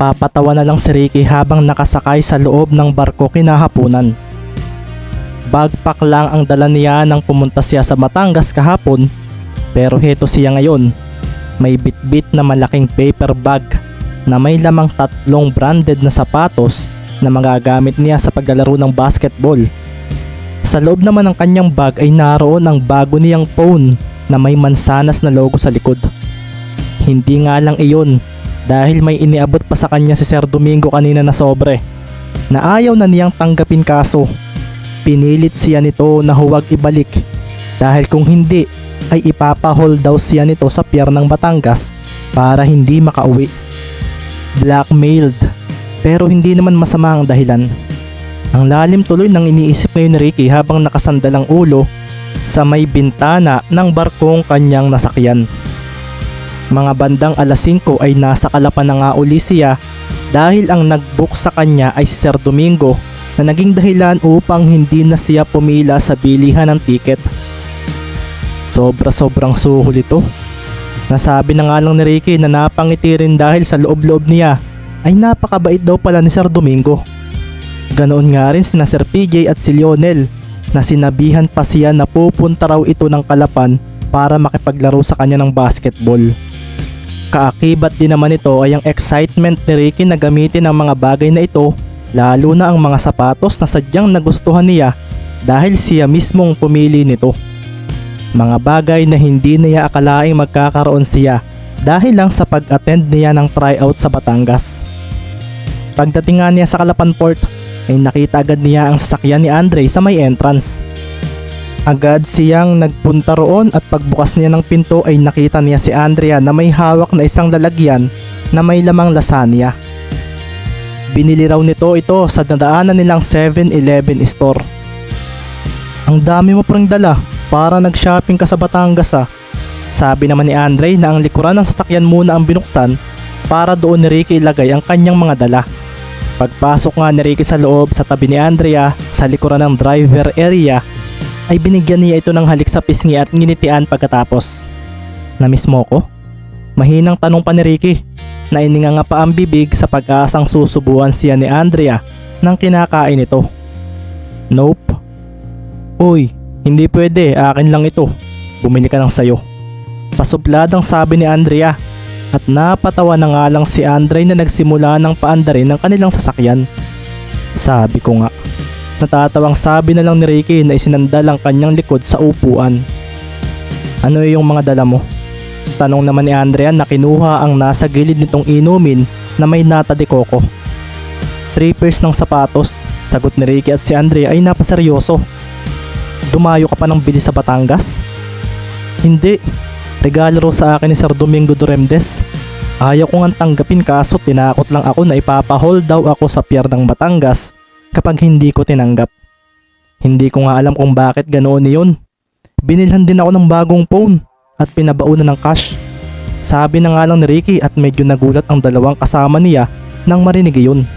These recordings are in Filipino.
Napapatawa na lang si Ricky habang nakasakay sa loob ng barko kinahapunan. Bagpak lang ang dala niya nang pumunta siya sa Batangas kahapon pero heto siya ngayon. May bitbit na malaking paper bag na may lamang tatlong branded na sapatos na magagamit niya sa paglalaro ng basketball. Sa loob naman ng kanyang bag ay naroon ang bago niyang phone na may mansanas na logo sa likod. Hindi nga lang iyon dahil may iniabot pa sa kanya si Sir Domingo kanina na sobre na ayaw na niyang tanggapin kaso. Pinilit siya nito na huwag ibalik dahil kung hindi ay ipapahol daw siya nito sa pier ng Batangas para hindi makauwi. Blackmailed pero hindi naman masama ang dahilan. Ang lalim tuloy ng iniisip ngayon ni Ricky habang nakasandal ang ulo sa may bintana ng barkong kanyang nasakyan. Mga bandang alas 5 ay nasa kalapan na nga uli siya dahil ang nagbook sa kanya ay si Sir Domingo na naging dahilan upang hindi na siya pumila sa bilihan ng tiket. Sobra sobrang suhol ito. Nasabi na nga lang ni Ricky na napangiti rin dahil sa loob-loob niya ay napakabait daw pala ni Sir Domingo. Ganoon nga rin sina Sir PJ at si Lionel na sinabihan pa siya na pupunta raw ito ng Kalapan para makipaglaro sa kanya ng basketball. Kaakibat din naman ito ay ang excitement ni Ricky na gamitin ang mga bagay na ito lalo na ang mga sapatos na sadyang nagustuhan niya dahil siya mismong pumili nito. Mga bagay na hindi niya akalaing magkakaroon siya dahil lang sa pag-attend niya ng tryout sa Batangas. Pagdating niya sa Kalapan Port ay nakita agad niya ang sasakyan ni Andre sa may entrance. Agad siyang nagpunta roon at pagbukas niya ng pinto ay nakita niya si Andrea na may hawak na isang lalagyan na may lamang lasagna. Binili raw nito ito sa nadaanan nilang 7-Eleven store. Ang dami mo pang dala para nag-shopping ka sa Batangas ah. Sabi naman ni Andre na ang likuran ng sasakyan muna ang binuksan para doon ni Ricky ilagay ang kanyang mga dala. Pagpasok nga ni Ricky sa loob sa tabi ni Andrea sa likuran ng driver area ay binigyan niya ito ng halik sa pisngi at nginitian pagkatapos. Namiss mo ko? Mahinang tanong pa ni Ricky na ininga nga pa ang bibig sa pag-asang susubuan siya ni Andrea ng kinakain ito. Nope. Uy, hindi pwede, akin lang ito. Bumili ka ng sayo. Pasubladang sabi ni Andrea at napatawa na nga lang si Andre na nagsimula ng paandarin ng kanilang sasakyan. Sabi ko nga, natatawang sabi na lang ni Ricky na isinandal ang kanyang likod sa upuan. Ano yung mga dala mo? Tanong naman ni Andrea na kinuha ang nasa gilid nitong inumin na may nata de coco. Three pairs ng sapatos, sagot ni Ricky at si Andrea ay napaseryoso. Dumayo ka pa ng bili sa Batangas? Hindi, regalo raw sa akin ni Sir Domingo Duremdes. Ayaw ko nga tanggapin kaso tinakot lang ako na ipapahol daw ako sa pier ng Batangas kapag hindi ko tinanggap. Hindi ko nga alam kung bakit ganoon yun. Binilhan din ako ng bagong phone at pinabaunan ng cash. Sabi na nga lang ni Ricky at medyo nagulat ang dalawang kasama niya nang marinig yun.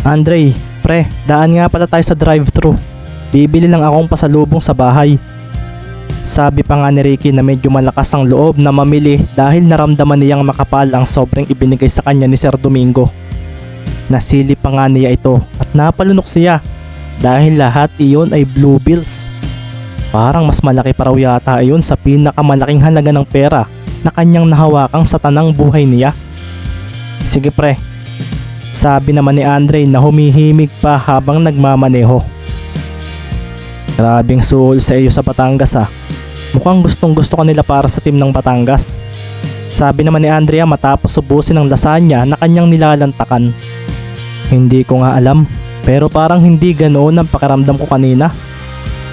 Andre, pre, daan nga pala tayo sa drive-thru. Bibili lang akong pasalubong sa bahay. Sabi pa nga ni Ricky na medyo malakas ang loob na mamili dahil naramdaman niyang makapal ang sobrang ibinigay sa kanya ni Sir Domingo. Nasilip pa nga niya ito napalunok siya dahil lahat iyon ay blue bills. Parang mas malaki pa raw yata iyon sa pinakamalaking halaga ng pera na kanyang nahawakang sa tanang buhay niya. Sige pre, sabi naman ni Andre na humihimig pa habang nagmamaneho. Grabing suhol sa iyo sa Batangas ah. Mukhang gustong gusto ka nila para sa team ng Batangas. Sabi naman ni Andrea matapos subusin ang lasagna na kanyang nilalantakan. Hindi ko nga alam, pero parang hindi ganoon ang pakiramdam ko kanina.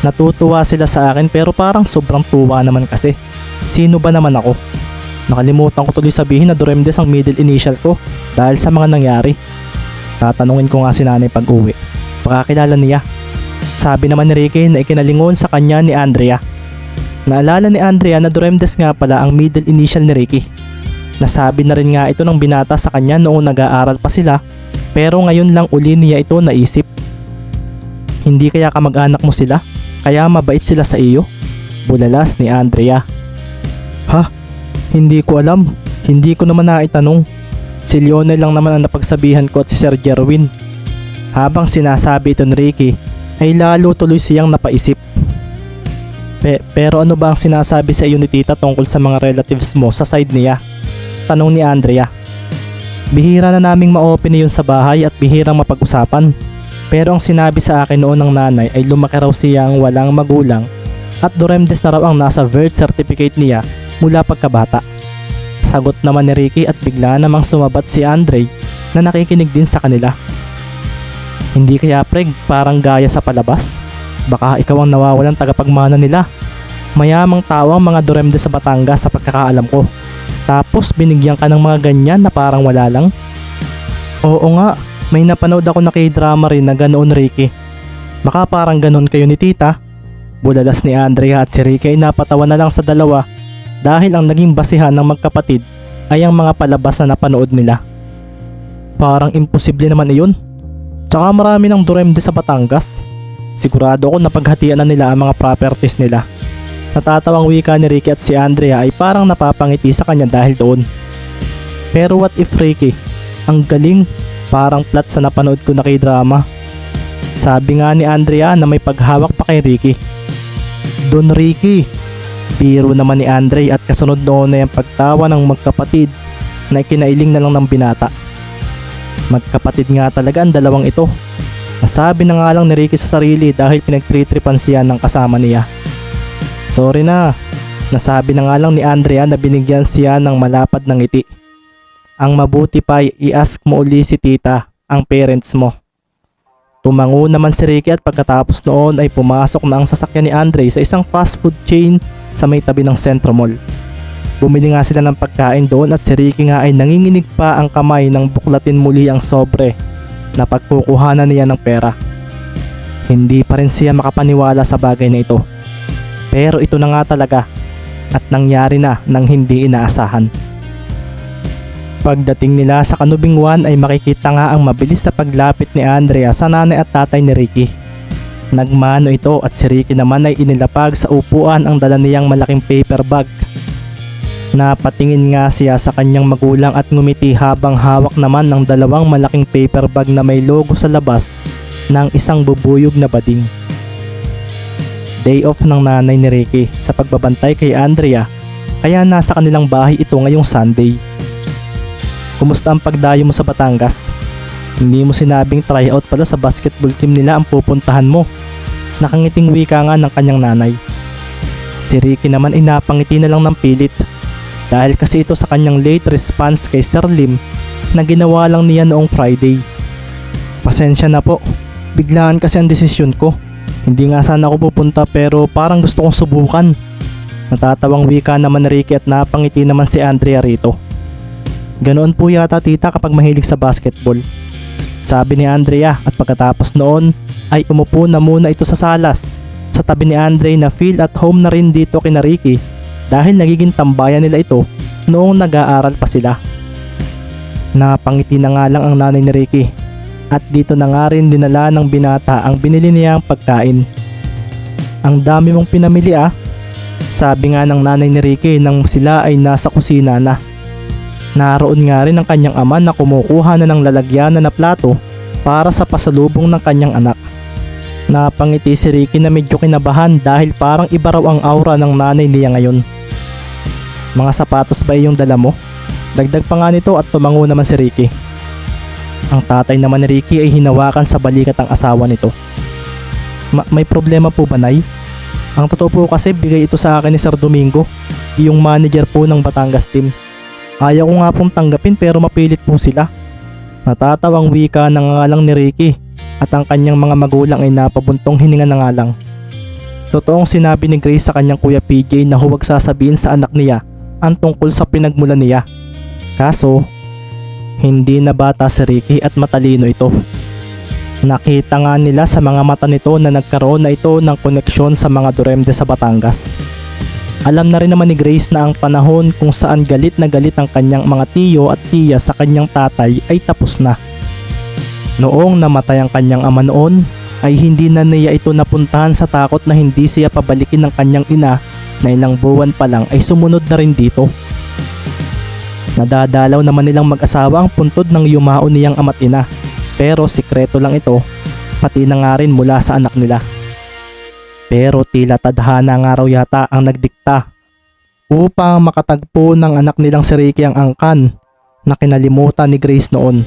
Natutuwa sila sa akin pero parang sobrang tuwa naman kasi. Sino ba naman ako? Nakalimutan ko tuloy sabihin na Duremdes ang middle initial ko dahil sa mga nangyari. Tatanungin ko nga si nanay pag uwi. Pakakilala niya. Sabi naman ni Ricky na ikinalingon sa kanya ni Andrea. Naalala ni Andrea na Duremdes nga pala ang middle initial ni Ricky. Nasabi na rin nga ito ng binata sa kanya noong nag-aaral pa sila pero ngayon lang uli niya ito naisip. Hindi kaya kamag-anak mo sila? Kaya mabait sila sa iyo? Bulalas ni Andrea. Ha? Hindi ko alam. Hindi ko naman naitanong. Si Lionel lang naman ang napagsabihan ko at si Sir Jerwin. Habang sinasabi ito ni Ricky, ay lalo tuloy siyang napaisip. Pe- pero ano ba ang sinasabi sa iyo ni tita tungkol sa mga relatives mo sa side niya? Tanong ni Andrea. Bihira na naming ma-open yun sa bahay at bihirang mapag-usapan. Pero ang sinabi sa akin noon ng nanay ay lumaki raw siyang walang magulang at Doremdes na raw ang nasa birth certificate niya mula pagkabata. Sagot naman ni Ricky at bigla namang sumabat si Andre na nakikinig din sa kanila. Hindi kaya preg parang gaya sa palabas? Baka ikaw ang nawawalan tagapagmana nila. Mayamang tao ang mga Doremdes sa Batangas sa pagkakaalam ko. Tapos binigyan ka ng mga ganyan na parang wala lang? Oo nga, may napanood ako na k-drama rin na ganoon Ricky. Baka parang ganon kayo ni tita. Bulalas ni Andrea at si Ricky ay napatawa na lang sa dalawa dahil ang naging basihan ng magkapatid ay ang mga palabas na napanood nila. Parang imposible naman iyon. Tsaka marami ng Duremde sa Batangas. Sigurado ako napaghatian na nila ang mga properties nila. Natatawang wika ni Ricky at si Andrea ay parang napapangiti sa kanya dahil doon. Pero what if Ricky? Ang galing, parang plot sa napanood ko na kay drama. Sabi nga ni Andrea na may paghawak pa kay Ricky. Don Ricky, biro naman ni Andre at kasunod noon na yung pagtawa ng magkapatid na ikinailing na lang ng binata. Magkapatid nga talaga ang dalawang ito. Nasabi na nga lang ni Ricky sa sarili dahil pinagtritripan siya ng kasama niya. Sorry na, nasabi na nga lang ni Andrea na binigyan siya ng malapad ng ngiti. Ang mabuti pa i-ask mo uli si tita, ang parents mo. Tumango naman si Ricky at pagkatapos noon ay pumasok na ang sasakyan ni Andre sa isang fast food chain sa may tabi ng Centro Mall. Bumili nga sila ng pagkain doon at si Ricky nga ay nanginginig pa ang kamay nang buklatin muli ang sobre na pagkukuhanan niya ng pera. Hindi pa rin siya makapaniwala sa bagay na ito. Pero ito na nga talaga at nangyari na nang hindi inaasahan. Pagdating nila sa Kanubing 1 ay makikita nga ang mabilis na paglapit ni Andrea sa nanay at tatay ni Ricky. Nagmano ito at si Ricky naman ay inilapag sa upuan ang dala niyang malaking paper bag. Napatingin nga siya sa kanyang magulang at ngumiti habang hawak naman ng dalawang malaking paper bag na may logo sa labas ng isang bubuyog na bading. Day off ng nanay ni Ricky sa pagbabantay kay Andrea kaya nasa kanilang bahay ito ngayong Sunday. Kumusta ang pagdayo mo sa Batangas? Hindi mo sinabing tryout pala sa basketball team nila ang pupuntahan mo. Nakangiting wika nga ng kanyang nanay. Si Ricky naman ay napangiti na lang ng pilit dahil kasi ito sa kanyang late response kay Sir Lim na ginawa lang niya noong Friday. Pasensya na po, biglaan kasi ang desisyon ko. Hindi nga sana ako pupunta pero parang gusto kong subukan. Natatawang wika naman ni Ricky at napangiti naman si Andrea rito. Ganoon po yata tita kapag mahilig sa basketball. Sabi ni Andrea at pagkatapos noon ay umupo na muna ito sa salas sa tabi ni Andre na feel at home na rin dito kina Ricky dahil nagiging tambayan nila ito noong nag-aaral pa sila. Napangiti na nga lang ang nanay ni Ricky at dito na nga rin dinala ng binata ang binili niyang pagkain. Ang dami mong pinamili ah. Sabi nga ng nanay ni Ricky nang sila ay nasa kusina na. Naroon nga rin ang kanyang ama na kumukuha na ng lalagyan na plato para sa pasalubong ng kanyang anak. Napangiti si Ricky na medyo kinabahan dahil parang iba raw ang aura ng nanay niya ngayon. Mga sapatos ba yung dala mo? Dagdag pa nga nito at tumango naman si Ricky. Ang tatay naman ni Ricky ay hinawakan sa balikat ang asawa nito. Ma- may problema po ba, Nay? Ang totoo po kasi bigay ito sa akin ni Sir Domingo, yung manager po ng Batangas team. Ayaw ko nga pong tanggapin pero mapilit po sila. Natatawang wika na nga lang ni Ricky at ang kanyang mga magulang ay napabuntong hininga na nga lang. Totoong sinabi ni Grace sa kanyang kuya PJ na huwag sasabihin sa anak niya ang tungkol sa pinagmulan niya. Kaso, hindi na bata si Ricky at matalino ito. Nakita nga nila sa mga mata nito na nagkaroon na ito ng koneksyon sa mga Duremde sa Batangas. Alam na rin naman ni Grace na ang panahon kung saan galit na galit ang kanyang mga tiyo at tiya sa kanyang tatay ay tapos na. Noong namatay ang kanyang ama noon, ay hindi na niya ito napuntahan sa takot na hindi siya pabalikin ng kanyang ina na ilang buwan pa lang ay sumunod na rin dito. Nadadalaw naman nilang mag-asawa ang puntod ng yumao niyang ama't ina. Pero sikreto lang ito, pati na nga rin mula sa anak nila. Pero tila tadhana nga raw yata ang nagdikta upang makatagpo ng anak nilang si Ricky ang angkan na kinalimutan ni Grace noon.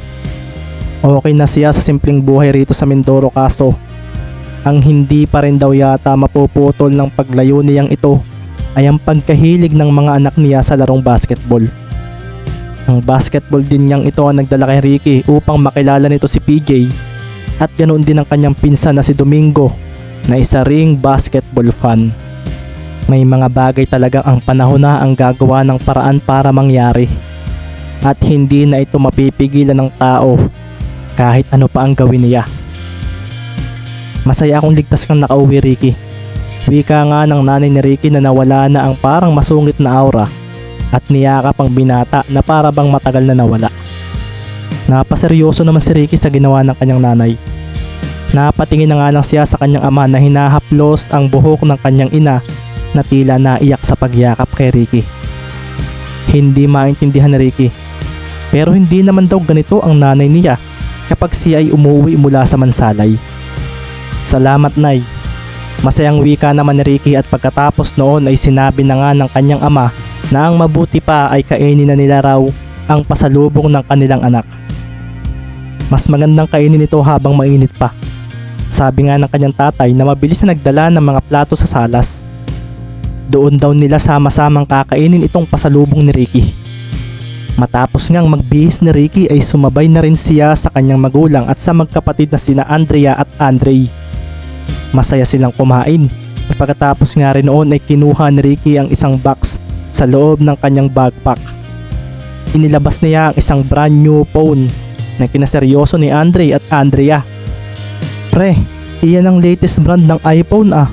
Okay na siya sa simpleng buhay rito sa Mindoro kaso ang hindi pa rin daw yata mapuputol ng paglayo niyang ito ay ang pagkahilig ng mga anak niya sa larong basketball. Ang basketball din niyang ito ang nagdala kay Ricky upang makilala nito si PJ at ganoon din ang kanyang pinsan na si Domingo na isa ring basketball fan. May mga bagay talagang ang panahon na ang gagawa ng paraan para mangyari. At hindi na ito mapipigilan ng tao kahit ano pa ang gawin niya. Masaya akong ligtas kang nakauwi Ricky. Wika nga ng nanay ni Ricky na nawala na ang parang masungit na aura at niyakap ang binata na para bang matagal na nawala. Napaseryoso naman si Ricky sa ginawa ng kanyang nanay. Napatingin na nga lang siya sa kanyang ama na hinahaplos ang buhok ng kanyang ina na tila naiyak sa pagyakap kay Ricky. Hindi maintindihan ni Ricky. Pero hindi naman daw ganito ang nanay niya kapag siya ay umuwi mula sa mansalay. Salamat Nay. Masayang wika naman ni Ricky at pagkatapos noon ay sinabi na nga ng kanyang ama na ang mabuti pa ay kainin na nila raw ang pasalubong ng kanilang anak. Mas magandang kainin ito habang mainit pa. Sabi nga ng kanyang tatay na mabilis na nagdala ng mga plato sa salas. Doon daw nila sama-samang kakainin itong pasalubong ni Ricky. Matapos ngang magbihis ni Ricky ay sumabay na rin siya sa kanyang magulang at sa magkapatid na sina Andrea at Andre. Masaya silang kumain. At pagkatapos nga rin noon ay kinuha ni Ricky ang isang box sa loob ng kanyang backpack. Inilabas niya ang isang brand new phone na kinaseryoso ni Andre at Andrea. Pre, iyan ang latest brand ng iPhone ah.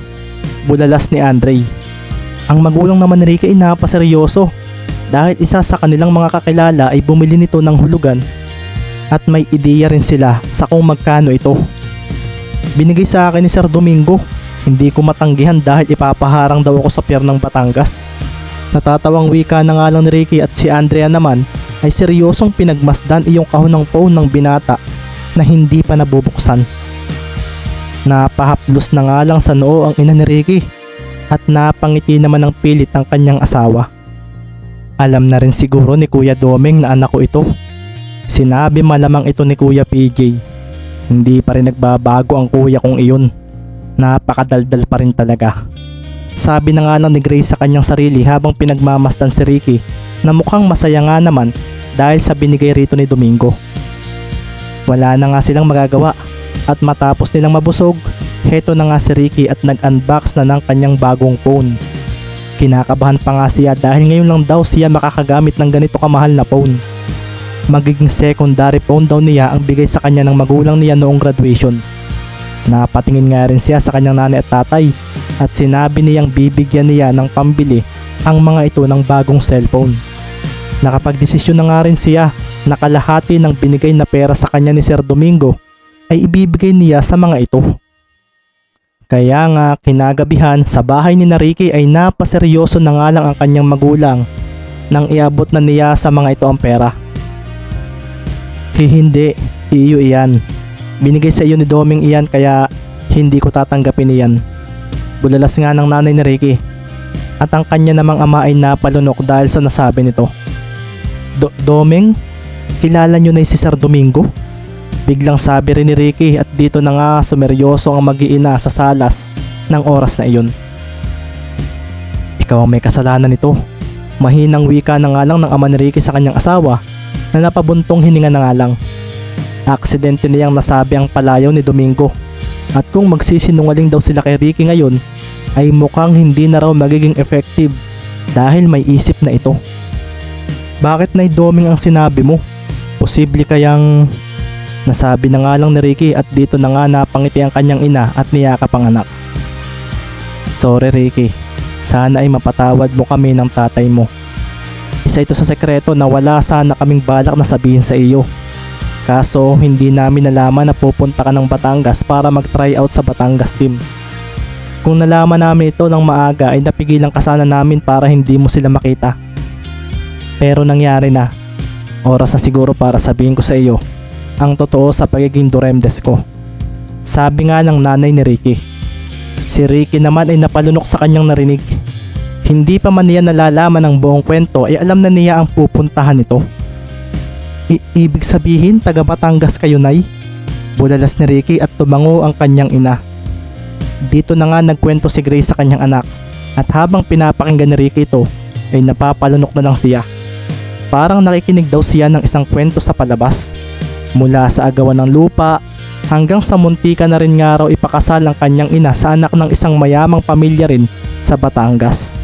Bulalas ni Andre. Ang magulang naman ni Ricky ay napaseryoso dahil isa sa kanilang mga kakilala ay bumili nito ng hulugan at may ideya rin sila sa kung magkano ito. Binigay sa akin ni Sir Domingo. Hindi ko matanggihan dahil ipapaharang daw ako sa pier ng Batangas. Natatawang wika na nga lang ni Ricky at si Andrea naman ay seryosong pinagmasdan iyong kahon ng phone ng binata na hindi pa nabubuksan. Napahaplos na nga lang sa noo ang ina ni Ricky at napangiti naman ng pilit ang kanyang asawa. Alam na rin siguro ni Kuya Doming na anak ko ito. Sinabi malamang ito ni Kuya PJ. Hindi pa rin nagbabago ang kuya kong iyon. Napakadaldal pa rin talaga. Sabi na nga lang ni Grace sa kanyang sarili habang pinagmamasdan si Ricky na mukhang masaya nga naman dahil sa binigay rito ni Domingo. Wala na nga silang magagawa at matapos nilang mabusog, heto na nga si Ricky at nag-unbox na ng kanyang bagong phone. Kinakabahan pa nga siya dahil ngayon lang daw siya makakagamit ng ganito kamahal na phone. Magiging secondary phone daw niya ang bigay sa kanya ng magulang niya noong graduation. Napatingin nga rin siya sa kanyang nanay at tatay at sinabi niyang bibigyan niya ng pambili ang mga ito ng bagong cellphone. Nakapagdesisyon na nga rin siya na kalahati ng binigay na pera sa kanya ni Sir Domingo ay ibibigay niya sa mga ito. Kaya nga kinagabihan sa bahay ni Ricky ay napaseryoso na nga lang ang kanyang magulang nang iabot na niya sa mga ito ang pera. Hihindi, iyo iyan. Binigay sa iyo ni Doming iyan kaya hindi ko tatanggapin iyan. Bulalas nga ng nanay ni Ricky at ang kanya namang ama ay napalunok dahil sa nasabi nito. Do Doming, kilala nyo na si Sir Domingo? Biglang sabi rin ni Ricky at dito na nga sumeryoso ang mag-iina sa salas ng oras na iyon. Ikaw ang may kasalanan nito. Mahinang wika na nga lang ng ama ni Ricky sa kanyang asawa na napabuntong hininga na nga lang. Aksidente niyang nasabi ang palayaw ni Domingo. At kung magsisinungaling daw sila kay Ricky ngayon, ay mukhang hindi na raw magiging effective dahil may isip na ito. Bakit na doming ang sinabi mo? Posible kayang nasabi na nga lang ni Ricky at dito na nga napangiti ang kanyang ina at niyakap ang anak. Sorry Ricky, sana ay mapatawad mo kami ng tatay mo. Isa ito sa sekreto na wala sana kaming balak na sabihin sa iyo. Kaso hindi namin nalaman na pupunta ka ng Batangas para mag-try out sa Batangas team. Kung nalaman namin ito ng maaga ay napigilan ka sana namin para hindi mo sila makita. Pero nangyari na Oras na siguro para sabihin ko sa iyo ang totoo sa pagiging Duremdes ko. Sabi nga ng nanay ni Ricky. Si Ricky naman ay napalunok sa kanyang narinig. Hindi pa man niya nalalaman ang buong kwento ay alam na niya ang pupuntahan nito. I- ibig sabihin taga Batangas kayo nay? Bulalas ni Ricky at tumango ang kanyang ina. Dito na nga nagkwento si Grace sa kanyang anak at habang pinapakinggan ni Ricky ito ay napapalunok na lang siya. Parang nakikinig daw siya ng isang kwento sa palabas. Mula sa agawan ng lupa hanggang sa muntika na rin nga raw ipakasal ang kanyang ina sa anak ng isang mayamang pamilya rin sa Batangas.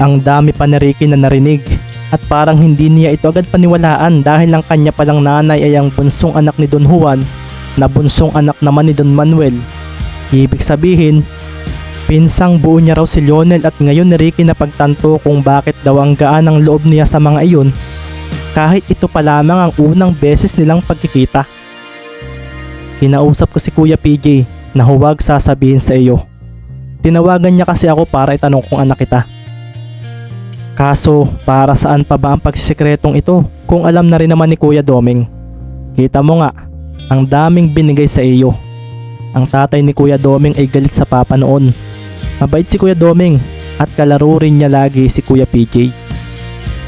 Ang dami pa ni Ricky na narinig at parang hindi niya ito agad paniwalaan dahil ang kanya palang nanay ay ang bunsong anak ni Don Juan na bunsong anak naman ni Don Manuel. Ibig sabihin, pinsang buo niya raw si Lionel at ngayon ni Ricky napagtanto kung bakit daw ang gaan ng loob niya sa mga iyon kahit ito pa lamang ang unang beses nilang pagkikita. Kinausap ko si Kuya PJ na huwag sasabihin sa iyo. Tinawagan niya kasi ako para itanong kung anak kita. Kaso, para saan pa ba ang pagsisikretong ito kung alam na rin naman ni Kuya Doming? Kita mo nga, ang daming binigay sa iyo. Ang tatay ni Kuya Doming ay galit sa papa noon. Mabait si Kuya Doming at kalaro rin niya lagi si Kuya PJ.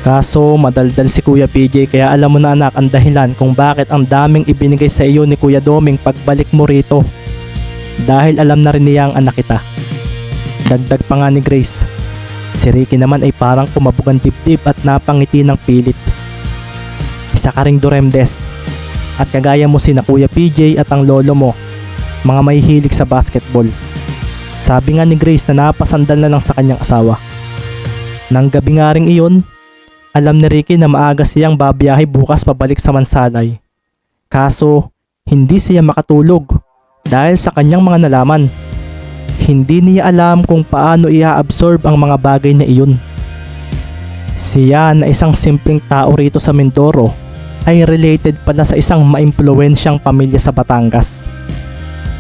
Kaso madaldal si Kuya PJ kaya alam mo na anak ang dahilan kung bakit ang daming ibinigay sa iyo ni Kuya Doming pagbalik mo rito. Dahil alam na rin niya ang anak kita. Dagdag pa nga ni Grace, Si Ricky naman ay parang kumabog ang dibdib at napangiti ng pilit. Isa ka ring Duremdes. At kagaya mo si na Kuya PJ at ang lolo mo, mga may hilig sa basketball. Sabi nga ni Grace na napasandal na lang sa kanyang asawa. Nang gabi nga ring iyon, alam ni Ricky na maaga siyang babiyahe bukas pabalik sa Mansalay. Kaso, hindi siya makatulog dahil sa kanyang mga nalaman hindi niya alam kung paano i-absorb ang mga bagay na iyon. Siya na isang simpleng tao rito sa Mindoro ay related pala sa isang maimpluwensyang pamilya sa Batangas.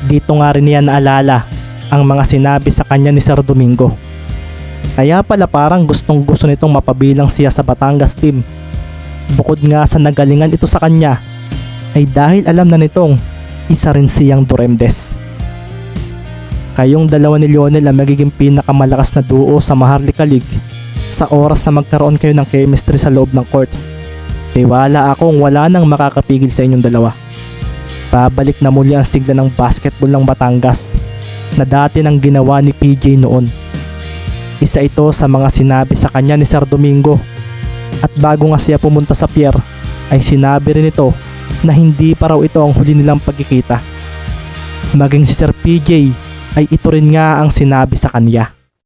Dito nga rin niya naalala ang mga sinabi sa kanya ni Sir Domingo. Kaya pala parang gustong gusto nitong mapabilang siya sa Batangas team. Bukod nga sa nagalingan ito sa kanya, ay dahil alam na nitong isa rin siyang Duremdes. Kayong dalawa ni Lionel ang magiging pinakamalakas na duo sa Maharlika League sa oras na magkaroon kayo ng chemistry sa loob ng court. Tiwala akong wala nang makakapigil sa inyong dalawa. Babalik na muli ang sigla ng basketball ng Batangas na dati nang ginawa ni PJ noon. Isa ito sa mga sinabi sa kanya ni Sir Domingo at bago nga siya pumunta sa pier ay sinabi rin ito na hindi pa raw ito ang huli nilang pagkikita. Maging si Sir PJ ay ito rin nga ang sinabi sa kanya.